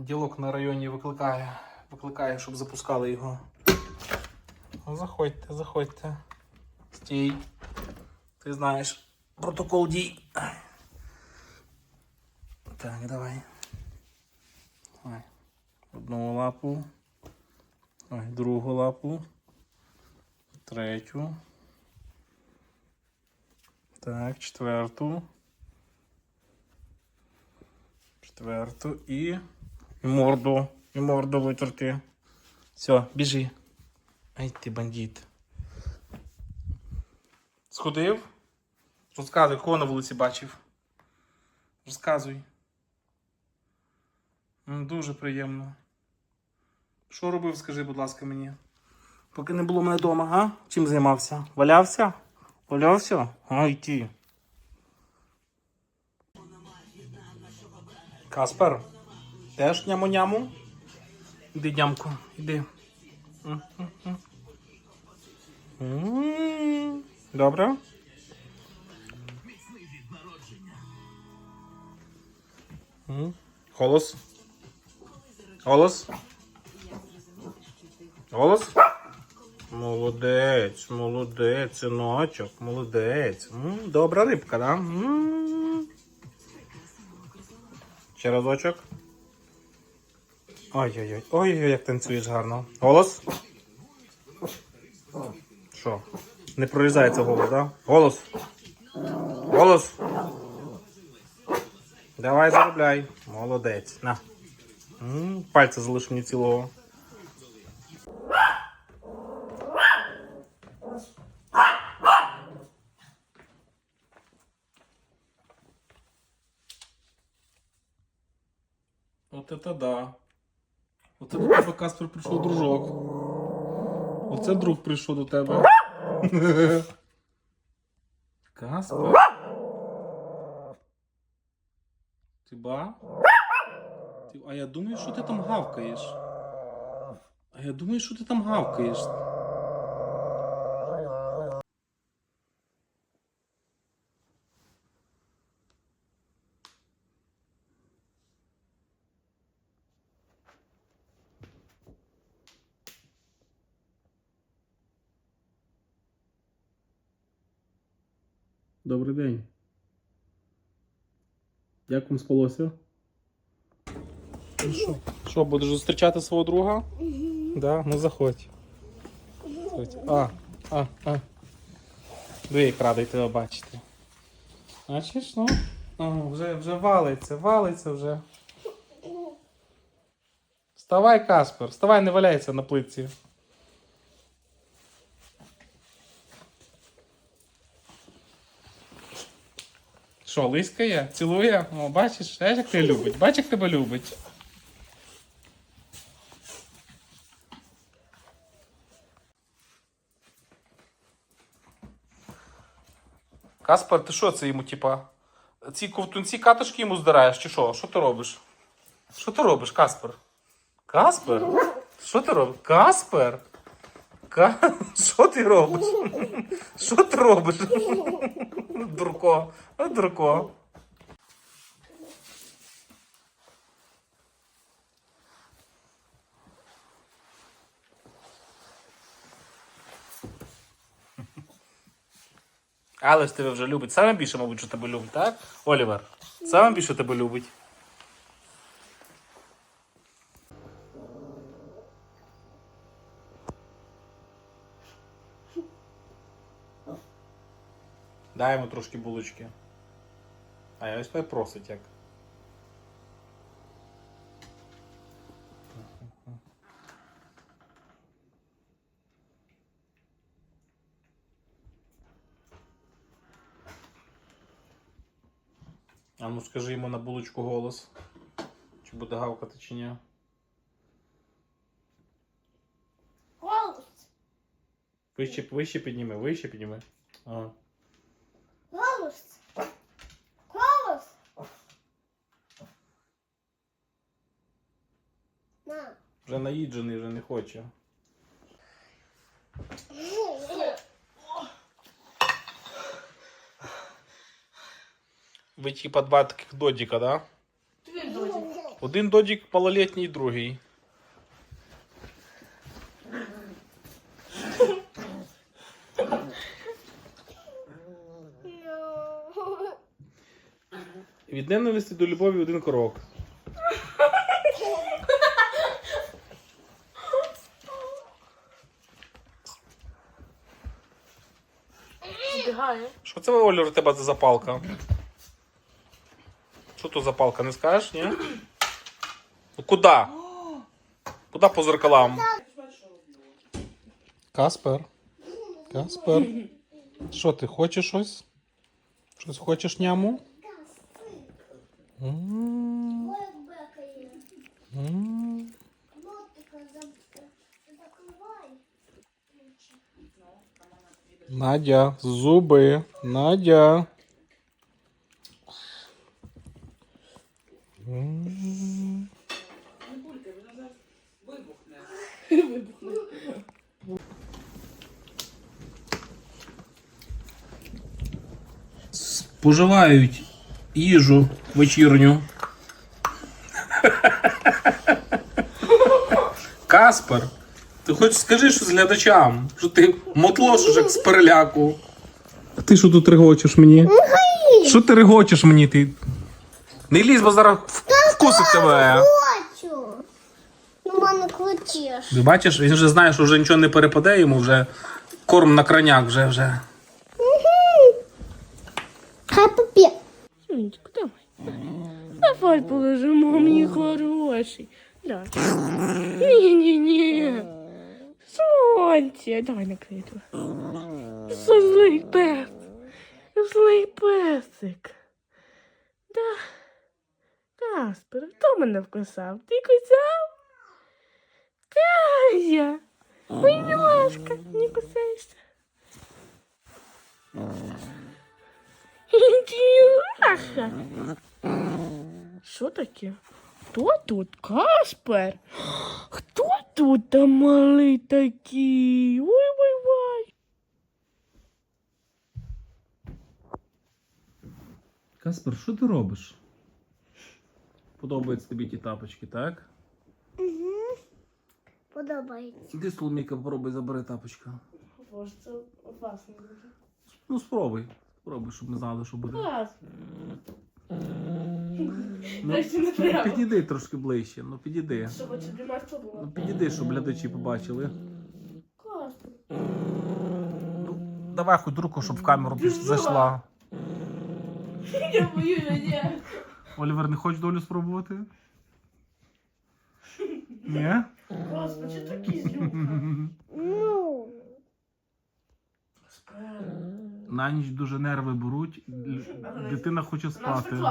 ділок на районі викликає, викликає, щоб запускали його. Заходьте, заходьте. Стій. Ти знаєш протокол дій. Так, давай. Ой. Одну лапу. Ой, другу лапу. Третю. Так, четверту. Четверту і. І морду. І морду витерти. Все, біжи. Ай ти бандит. Сходив? Розказуй, кого на вулиці бачив. Розказуй. М, Дуже приємно. Що робив, скажи, будь ласка, мені. Поки не було мене вдома, а? Чим займався? Валявся? Валявся? Ай ти. Каспер, теж няму-няму? Іди, нямку, іди. Добре. Голос. Голос. Голос. Молодець, молодець, синочок, молодець. Добра рибка, да? Ще разочок. Ой-ой-ой, ой-ой, як танцюєш гарно. Голос. Що? Не прорізається голос, да? Голос. Голос. Давай заробляй. Молодець. На. М, Пальця залиш мені цілого. От это да. Тебе Каспер прийшов дружок. Оце друг прийшов до тебе. Каспер. Ти. А я думаю, що ти там гавкаєш. А я думаю, що ти там гавкаєш. Добрий день. Як вам спалося? Ну що? Що, будеш зустрічати свого друга? Да? Ну заходь. Заходь. А, а, а. Диви, як радий тебе бачити. Бачиш, ну? О, вже, вже валиться, валиться вже. Вставай, Каспер, вставай, не валяйся на плитці. Що, лискає? Цілує? О, бачиш, знаєш, як тебе любить. Бачиш, як тебе любить. Каспар, ти що це йому, типа? Ці ковтунці катушки йому здираєш, чи що? Що ти робиш? Що ти робиш, Каспер? Каспер? Що ти робиш? Каспер? Що ти робиш? Що ти робиш? Дурко, а дурко. Але ж тебе вже любить. Саме більше, мабуть, що тебе любить, так? Олівер? Саме більше тебе любить. Дай йому трошки булочки. А я ось просить як. А ну скажи йому на булочку голос. Чи буде гавкати, чи ні. Голос. Вище, вище підніми, вище підніми. Ага. Голос. Голос. На. Вже наїджений, вже не хоче. Ви типа два таких додіка, да? Твій додік. Один додік малолітній, другий. Від ненависті до любові один крок. Збігає. Що це Оля у тебе за запалка? Що то за палка, не скажеш, ні? Ну куди? Куди по зеркалам? Каспер. Каспер. Що ти хочеш щось? Щось хочеш няму? М, Надя, зуби. Надя. Споживають їжу вечірню. Каспер, ти хоч скажи щось глядачам, що ти мотлошиш як з переляку. А ти що тут регочеш мені? Що ти регочеш мені? Ти? Не лізь, бо зараз в- вкусить тебе. Хочу. Ну, мама, крутиш. Ти бачиш, він вже знає, що вже нічого не перепаде, йому вже корм на краняк вже вже. Хай папір. Сонечко, давай. Давай положимо, мій хороший. Да. Ні-ні-ні. Сонце. Давай накрию злий пес. Злий песик. Да. Каспер, хто мене вкусав? Ти кусав? Кая. Ой, милашка, не кусаєшся. Ділаха. Що таке? Хто тут? Каспер? Хто тут там малий такий? Ой-ой-ой. Каспер, що ти робиш? Подобаються тобі ті тапочки, так? Подобається. Іди, Соломійка, попробуй забери тапочка. Боже, це опасно дуже. Ну, спробуй. Спробуй, щоб ми знали, що буде. Клас. Ну, не прямо. підійди трошки ближче, ну підійди. Щоб очі для було. Ну підійди, щоб глядачі побачили. Класно. Ну, давай хоч руку, щоб в камеру більш зайшла. Я боюся, ні. Олівер, не хочеш долю спробувати? Ні? Господи, що такі злюка? Ну. На ніч дуже нерви беруть, дитина хоче Вона спати. втекла.